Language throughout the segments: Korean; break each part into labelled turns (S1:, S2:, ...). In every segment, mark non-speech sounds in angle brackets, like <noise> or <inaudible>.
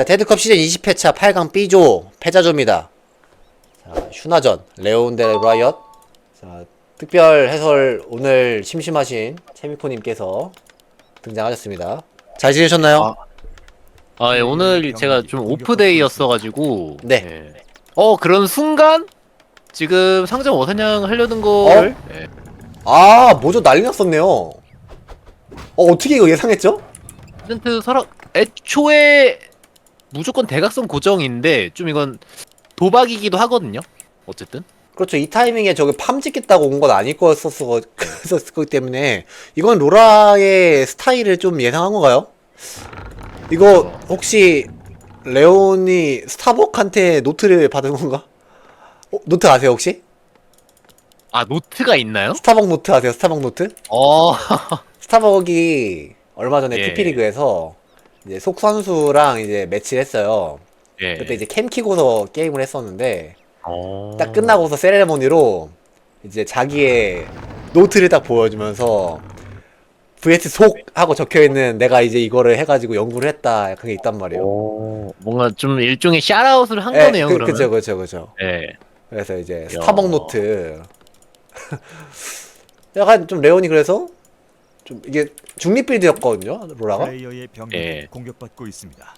S1: 자, 데드컵 시즌 20회차 8강 B조 패자조입니다. 자, 슈나전, 레온 대 라이엇. 자, 특별 해설 오늘 심심하신 채미코님께서 등장하셨습니다. 잘 지내셨나요?
S2: 아, 예, 오늘 제가 좀 오프데이였어가지고.
S1: 네.
S2: 예. 어, 그런 순간? 지금 상점 어사냥 하려는 걸. 예.
S1: 아, 뭐죠? 난리 났었네요. 어, 어떻게 이거 예상했죠?
S2: 이벤트 설악, 애초에 무조건 대각선 고정인데, 좀 이건 도박이기도 하거든요. 어쨌든.
S1: 그렇죠. 이 타이밍에 저기 팜 찍겠다고 온 건 아닐 거였었어, 거기 때문에 이건 로라의 스타일을 좀 예상한 건가요? 이거 혹시 레온이 스타벅한테 노트를 받은 건가? 어, 노트 아세요 혹시?
S2: 아, 노트가 있나요?
S1: 스타벅 노트 아세요? 스타벅 노트?
S2: 어, <laughs>
S1: 스타벅이 얼마 전에
S2: 예.
S1: TP리그에서 이제 속 선수랑 이제 매치를 했어요.
S2: 예.
S1: 그때 이제 캠 키고서 게임을 했었는데
S2: 어.
S1: 딱 끝나고서 세레모니로 이제 자기의 노트를 딱 보여주면서 VS 속 하고 적혀 있는 내가 이제 이거를 해가지고 연구를 했다 그게 있단 말이에요.
S2: 오, 뭔가 좀 일종의 샤라웃을 한
S1: 예,
S2: 거네요,
S1: 그,
S2: 그러면.
S1: 그죠, 그죠, 그죠.
S2: 예.
S1: 그래서 이제
S2: 야.
S1: 스타벅 노트. <laughs> 약간 좀 레온이 그래서 좀 이게 중립 빌드였거든요, 로라가.
S3: 플레이어의 병력이
S2: 예.
S3: 공격받고 있습니다.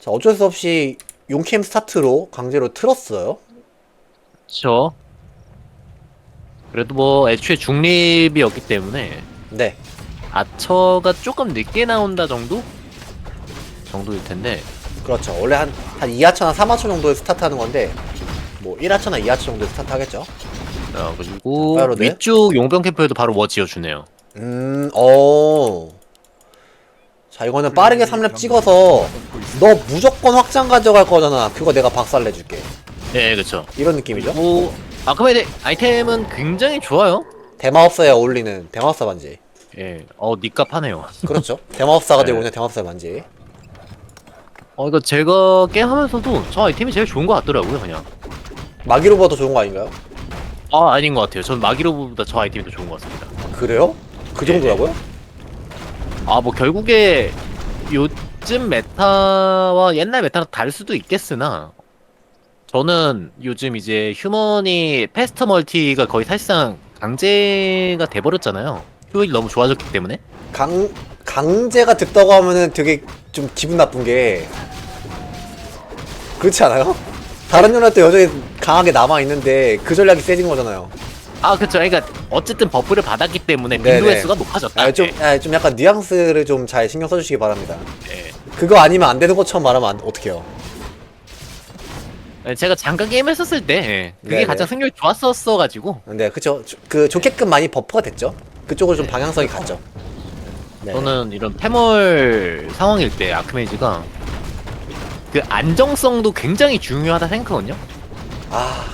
S1: 자, 어쩔 수 없이 용캠 스타트로 강제로 틀었어요.
S2: 그쵸. 그래도 뭐 애초에 중립이었기 때문에
S1: 네.
S2: 아처가 조금 늦게 나온다 정도? 정도일 텐데
S1: 그렇죠. 원래 한, 한 2하차나 3하차 정도에 스타트하는 건데, 뭐 1하차나 2하차 정도에 스타트 하겠죠.
S2: 어, 그리고
S1: 바로 네.
S2: 위쪽 용병 캠프에도 바로 워 지어주네요
S1: 음, 어. 자, 이거는 빠르게 3렙 찍어서, 너 무조건 확장 가져갈 거잖아. 그거 내가 박살 내줄게.
S2: 네 그쵸
S1: 이런 느낌이죠.
S2: 그리고 아크메드 아이템은 굉장히 좋아요
S1: 대마법사에 어울리는 대마법사 반지.
S2: 예, 어 니값 하네요 <laughs>
S1: 그렇죠. 대마법사가
S2: 네.
S1: 들고 있는 대마법사 반지.
S2: 어 이거 제가 게임하면서도 저 아이템이 제일 좋은 것 같더라고요 그냥
S1: 마기로보다 더 좋은 거 아닌가요?
S2: 아 아닌 것 같아요 전 마기로보다 저 아이템이 더 좋은 것 같습니다
S1: 그래요? 그 정도라고요?
S2: 아 뭐 결국에 요즘 메타와 옛날 메타랑 다를 수도 있겠으나 저는 요즘 이제 휴먼이 패스트 멀티가 거의 사실상 강제가 돼버렸잖아요 효율이 너무 좋아졌기 때문에
S1: 강, 강제가 됐다고 하면은 되게 좀 기분 나쁜 게, 그렇지 않아요? 다른 연합도 여전히 강하게 남아 있는데, 그 전략이 세진 거잖아요.
S2: 아 그쵸 그러니까 어쨌든 버프를 받았기 때문에
S1: 네네.
S2: 빈도 횟수가 높아졌다
S1: 아, 좀, 아, 좀 약간 뉘앙스를 좀 잘 신경 써주시기 바랍니다.
S2: 예.
S1: 그거 아니면 안 되는 것처럼 말하면 안, 어떡해요.
S2: 예. 제가 잠깐 게임 했었을 때 예, 그게
S1: 네네.
S2: 가장 승률이 좋았었어 가지고
S1: 네, 그쵸. 조- 그, 좋게끔 많이 버프가 됐죠. 그쪽으로 좀 방향성이 갔죠. 네.
S2: 저는 이런 패멀 상황일 때 아크메이지가 그 안정성도 굉장히 중요하다 생각하거든요
S1: 아,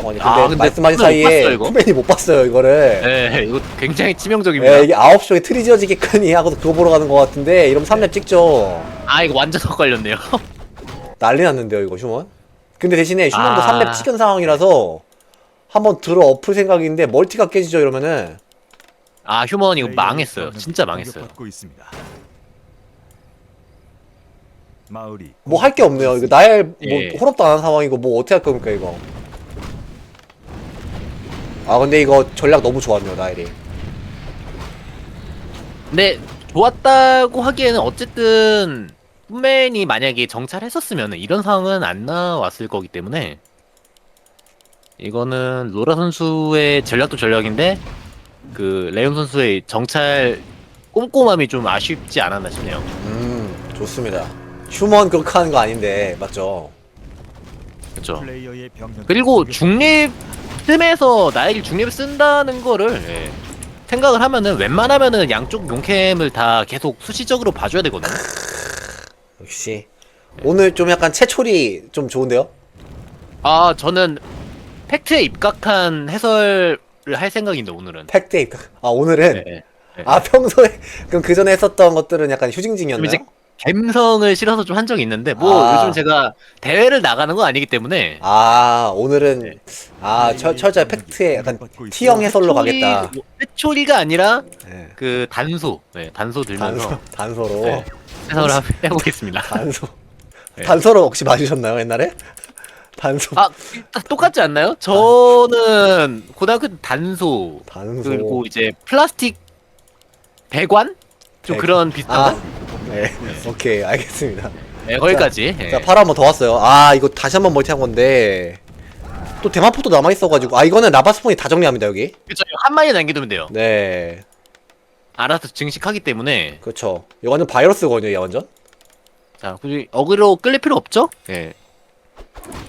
S1: 잠깐만요. 근데,
S2: 아, 근데
S1: 말씀하신
S2: 못
S1: 사이에
S2: 봤어요, 이거?
S1: 쿠벤이 못 봤어요, 이거를.
S2: 예, 이거 굉장히 치명적입니다.
S1: 예, 이게 9시 에 틀이 지어지겠거니 하고 그거 보러 가는 것 같은데, 이러면 3렙 찍죠.
S2: 아, 이거 완전 엇갈렸네요. <laughs>
S1: 난리 났는데요, 이거 휴먼? 근데 대신에 휴먼도
S2: 아.
S1: 3렙 찍은 상황이라서, 한번 들어 엎을 생각인데, 멀티가 깨지죠, 이러면은.
S2: 아, 휴먼 이거 망했어요. 진짜 망했어요.
S3: 공격받고 있습니다. 마을이
S1: 뭐 할 게 없네요. 이거 나엘, 뭐,
S2: 예.
S1: 홀업도 안 한 상황이고, 뭐 어떻게 할 겁니까, 이거. 아, 근데 이거 전략 너무 좋았네요, 나엘이.
S2: 근데 좋았다고 하기에는 어쨌든 홈맨이 만약에 정찰했었으면 이런 상황은 안 나왔을 거기 때문에 이거는 로라 선수의 전략도 전략인데 그 레온 선수의 정찰 꼼꼼함이 좀 아쉽지 않았나 싶네요.
S1: 음, 좋습니다. 휴먼 그렇게 하는 거 아닌데, 맞죠?
S2: 그렇죠. 그리고 중립 틈에서 나에게 중립을 쓴다는 거를 예, 생각을 하면은 웬만하면은 양쪽 용캠을 다 계속 수시적으로 봐줘야 되거든요.
S1: 역시. 오늘 좀 약간 채초리 좀 좋은데요?
S2: 아 저는 팩트에 입각한 해설을 할 생각인데 오늘은.
S1: 팩트 입각. 아, 오늘은?
S2: 네, 네.
S1: 아, 평소에, 그럼 그 전에 했었던 것들은 약간 휴징징이었나요?
S2: 이제 감성을 실어서 좀 한 적이 있는데 뭐
S1: 아.
S2: 요즘 제가 대회를 나가는 건 아니기 때문에
S1: 아, 오늘은,
S2: 네.
S1: 아, 철, 철저히 팩트에 약간 T형 해설로 가겠다.
S2: 회초리가 아니라
S1: 네.
S2: 그 단소, 네, 단소 들면서
S1: 단소, 단소로.
S2: 네. 해설을 하- 해보겠습니다.
S1: 단소. <laughs>
S2: 네.
S1: 단서로 혹시 맞으셨나요 옛날에? 단소.
S2: 아 똑같지 않나요? 저는 고등학교 때 단소
S1: 단소.
S2: 그리고 이제 플라스틱 배관 좀
S1: 네.
S2: 그런 비슷한
S1: 아,
S2: 거
S1: 네. 오케이 알겠습니다.
S2: 네, 거기까지 예.
S1: 자, 파라 한 번 더 왔어요. 아, 이거 다시 한 번 멀티 한 건데. 또 대마포도 남아있어가지고. 아, 이거는 라바스폰이 다 정리합니다, 여기.
S2: 그쵸 한 마리 남겨두면 돼요
S1: 네.
S2: 알아서 증식하기 때문에
S1: 그렇죠. 이거는 바이러스거든요, 얘 완전.
S2: 자 굳이 어그로 끌릴 필요 없죠? 예.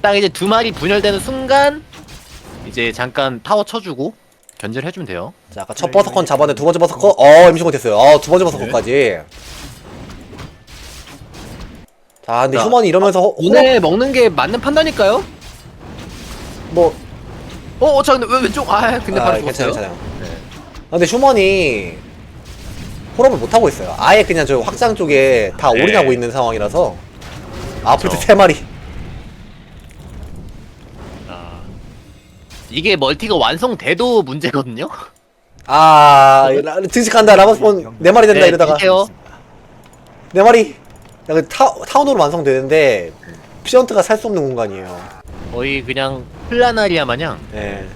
S2: 딱 이제 두 마리 분열되는 순간 이제 잠깐 타워 쳐주고 견제를 해주면 돼요
S1: 자, 아까 첫 버서컨 잡았는데 두 번째 버서컨, 어, 임시공 됐어요. 어, 두 번째 버서컨까지. 자, 근데
S2: 자,
S1: 휴먼이 이러면서, 호,
S2: 오늘 먹는 게 맞는 판단일까요?
S1: 뭐,
S2: 어, 어, 저 근데 왜 왼쪽? 아, 근데
S1: 아,
S2: 바로
S1: 괜찮아요,
S2: 죽었어요.
S1: 괜찮아요. 아, 근데 휴먼이 홀업을 못 하고 있어요. 아예 그냥 저 확장 쪽에 다
S2: 네.
S1: 올인하고 있는 상황이라서. 아프리트
S2: 그쵸.
S1: 세 마리.
S2: 아, 이게 멀티가 완성돼도 문제거든요.
S1: 아, 라- 증식한다. 라바스폰 네 마리 된다
S2: 네,
S1: 이러다가.
S2: 이게요.
S1: 네 마리. 약간 타, 타운으로 완성되는데 피언트가 살 수 없는 공간이에요.
S2: 거의 그냥 플라나리아 마냥.
S1: 예.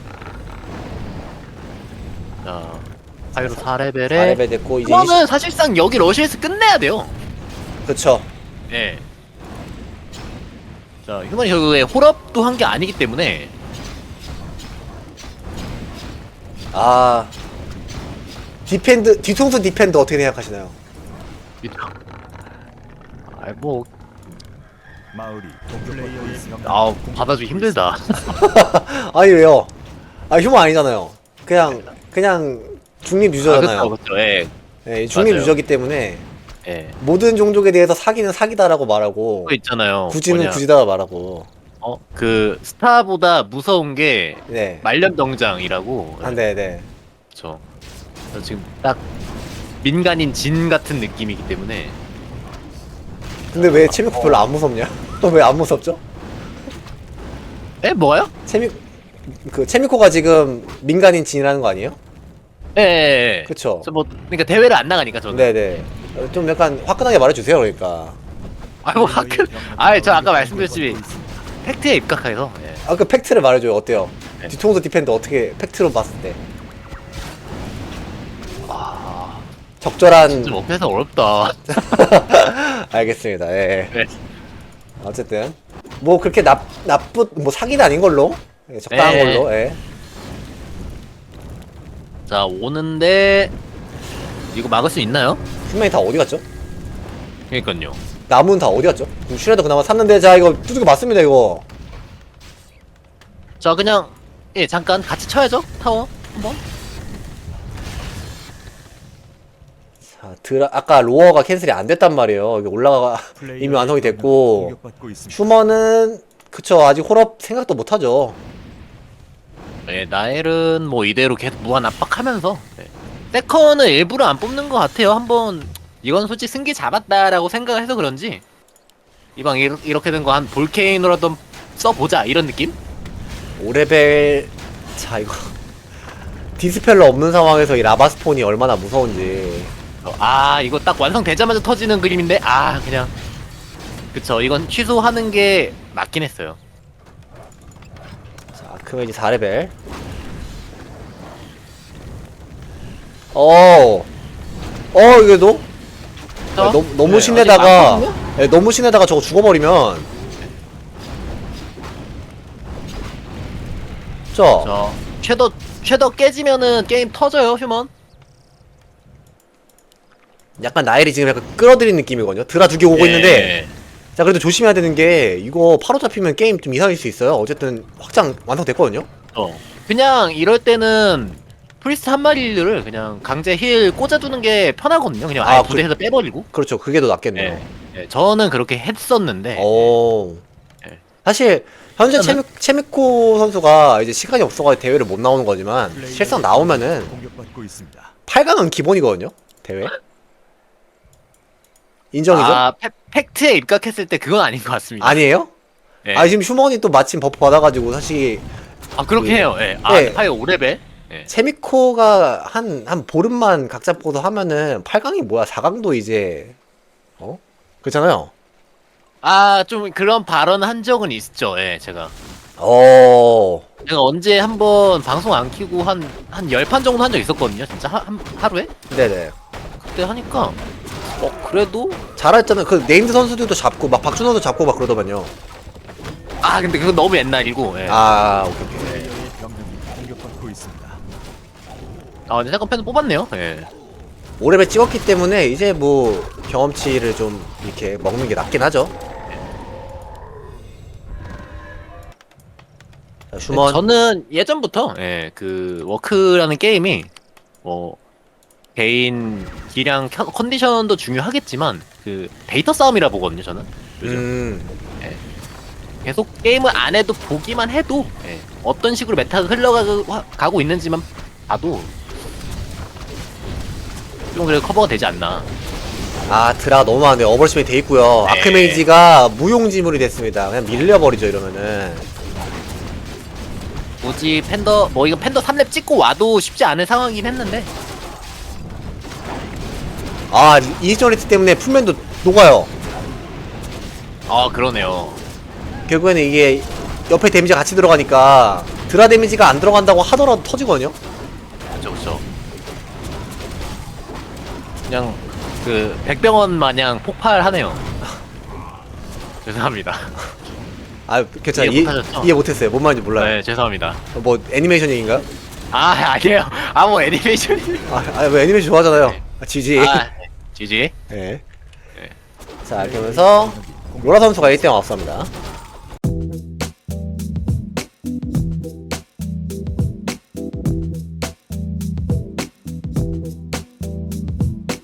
S2: 자, 파이로 4레벨에.
S1: 아레베 됐고 이제
S2: 이거는 사실상 여기 러시에서 끝내야 돼요.
S1: 그렇죠.
S2: 예. 자, 휴먼이 결국에 홀업도 한 게 아니기 때문에.
S1: 아 디펜드 뒤통수 디펜드 어떻게 생각하시나요?
S2: 아, 뭐,
S3: 마을이.
S2: 아, 받아주기 힘들다. <laughs>
S1: 아니 왜요? 아 휴먼 아니잖아요. 그냥 그냥 중립
S2: 아,
S1: 유저잖아요.
S2: 그쵸, 그쵸. 예.
S1: 예, 중립
S2: 맞아요.
S1: 유저기 때문에
S2: 예.
S1: 모든 종족에 대해서 사기는 사기다라고 말하고
S2: 그거 있잖아요.
S1: 구지는
S2: 뭐냐.
S1: 구지다 말하고.
S2: 어, 그 스타보다 무서운 게
S1: 네.
S2: 말년병장이라고.
S1: 아, 네, 네.
S2: 그렇죠. 그래서 지금 딱 민간인 진 같은 느낌이기 때문에
S1: 근데 왜 체미코 별로 안 무섭냐? <laughs> 왜 안 무섭죠?
S2: 에 뭐가요?
S1: 체미 그 체미코가 지금 민간인 진이라는 거 아니에요?
S2: 예, 예, 예.
S1: 그쵸?
S2: 저 뭐, 그러니까 대회를 안 나가니까 저는.
S1: 네네. 어, 좀 약간 화끈하게 말해주세요, 그러니까.
S2: 아, 뭐 가끔, 아, 저 아까 말씀드렸지 팩트에 입각해서. 예.
S1: 아, 그 팩트를 말해줘요. 어때요?
S2: 네.
S1: 뒤통수 디펜드 어떻게 팩트로 봤을 때 적절한
S2: 좀 업해서 어렵다. <laughs>
S1: 알겠습니다. 예. 예.
S2: 네.
S1: 어쨌든 뭐 그렇게 나 나쁜 뭐 사기는 아닌 걸로 예, 적당한
S2: 네.
S1: 걸로. 예.
S2: 자, 오는데 이거 막을 수 있나요?
S1: 분명히 다 어디 갔죠?
S2: 그러니까요.
S1: 나무는 다 어디 갔죠? 그럼 슈레더 그나마 샀는데 자 이거 두들겨 맞습니다 이거.
S2: 자, 그냥 예, 잠깐 같이 쳐야죠. 타워 한번.
S1: 자 드라 아까 로어가 캔슬이 안 됐단 말이에요. 이게 올라가 이미 완성이 됐고. 휴먼은 그쵸 아직 홀업 생각도 못 하죠.
S2: 예, 나엘은 뭐 이대로 계속 무한 압박하면서 네. 세컨을 일부러 안 뽑는 것 같아요. 한번 이건 솔직히 승기 잡았다라고 생각해서 그런지 이방 이렇- 이렇게 된 거 한 볼케이노라도 한번 써보자 이런 느낌?
S1: 5레벨 자 이거 <laughs> 디스펠러 없는 상황에서 이 라바스폰이 얼마나 무서운지
S2: 어, 아 이거 딱 완성되자마자 터지는 그림인데 아 그냥 그쵸 이건 취소하는 게 맞긴 했어요.
S1: 자 크메지 4레벨 어. 어 이게도
S2: 자,
S1: 너무 너무
S2: 네,
S1: 신내다가? 예, 너무 신내다가 저거 죽어버리면
S2: 자자 쉐더 쉐더 깨지면은 게임 터져요 휴먼.
S1: 약간 나일이 지금 약간 끌어들인 느낌이거든요 드라 두 개 오고
S2: 예.
S1: 있는데 자 그래도 조심해야 되는 게 이거 바로 잡히면 게임 좀 이상할 수 있어요 어쨌든 확장 완성됐거든요
S2: 어. 그냥 이럴 때는 프리스트 한 마리를 그냥 강제 힐 꽂아두는 게 편하거든요. 그냥 아예
S1: 아,
S2: 부대에서 빼버리고.
S1: 그렇죠 그게 더 낫겠네요
S2: 네. 네, 저는 그렇게 했었는데.
S1: 오.
S2: 네.
S1: 사실 현재 체미, 체미코 선수가 이제 시간이 없어가지고 대회를 못 나오는 거지만 실상 나오면은
S3: 공격받고 있습니다.
S1: 8강은 기본이거든요 대회 <laughs> 인정이죠?
S2: 아, 팩- 팩트에 입각했을 때 그건 아닌 것 같습니다.
S1: 아니에요?
S2: 네.
S1: 아 지금 휴먼이 또 마침 버프 받아가지고 사실
S2: 아, 그렇게
S1: 그-
S2: 해요. 예. 아,
S1: 네.
S2: 파이어 5레벨? 예.
S1: 체미코가 한 한 보름만 각 잡고서 하면은 8강이 뭐야 4강도 이제 어? 그렇잖아요
S2: 아, 좀 그런 발언 한 적은 있죠. 예, 제가.
S1: 어.
S2: 제가 언제 한번 방송 안 키고 한, 한열판 정도 한 적 있었거든요. 진짜 하, 한, 하루에?
S1: 네네.
S2: 그때 하니까, 어, 그래도?
S1: 잘했잖아요. 그 네임드 선수들도 잡고 막 박준호도 잡고 막 그러더만요.
S2: 아, 근데 그건 너무 옛날이고, 예. 아,
S1: 아 오케이 오케이.
S3: 플레이어의 병력이 공격받고 있습니다.
S2: 근데 잠깐 펜을 뽑았네요. 예.
S1: 오래배 찍었기 때문에 이제 뭐 경험치를 좀 이렇게 먹는 게 낫긴 하죠. 자, 슈먼.
S2: 저는 예전부터, 예, 그, 워크라는 게임이, 뭐, 개인 기량 컨- 컨디션도 중요하겠지만, 그, 데이터 싸움이라 보거든요, 저는. 요즘.
S1: 음.
S2: 계속 게임을 안 해도 보기만 해도 예, 어떤 식으로 메타가 흘러가고 있는지만 봐도 좀 그래도 커버가 되지 않나.
S1: 아 드라가 너무 많네요. 어벌심이 돼 있고요.
S2: 네.
S1: 아크메이지가 무용지물이 됐습니다. 그냥 밀려버리죠 이러면은.
S2: 굳이 팬더 뭐 이거 팬더 3렙 찍고 와도 쉽지 않은 상황이긴 했는데
S1: 아 이니셔리티 때문에 풀면도 녹아요.
S2: 아 그러네요.
S1: 결국에는 이게 옆에 데미지가 같이 들어가니까 드라 데미지가 안 들어간다고 하더라도 터지거든요.
S2: 그렇죠, 그렇죠. 그냥 그 백병원 마냥 폭발하네요. <laughs> 죄송합니다.
S1: 아 괜찮아
S2: 이해
S1: 이해,
S2: 못하셨죠?
S1: 이해 못했어요. 뭔 말인지 몰라요.
S2: 네, 죄송합니다.
S1: 뭐 애니메이션 얘기인가요?
S2: 아 아니에요. 아뭐 애니메이션이.
S1: 아왜 애니메이션 좋아하잖아요. 아, 지지.
S2: 아 지지.
S1: 네. 자 하면서 로라 선수가 1대0 앞서갑니다.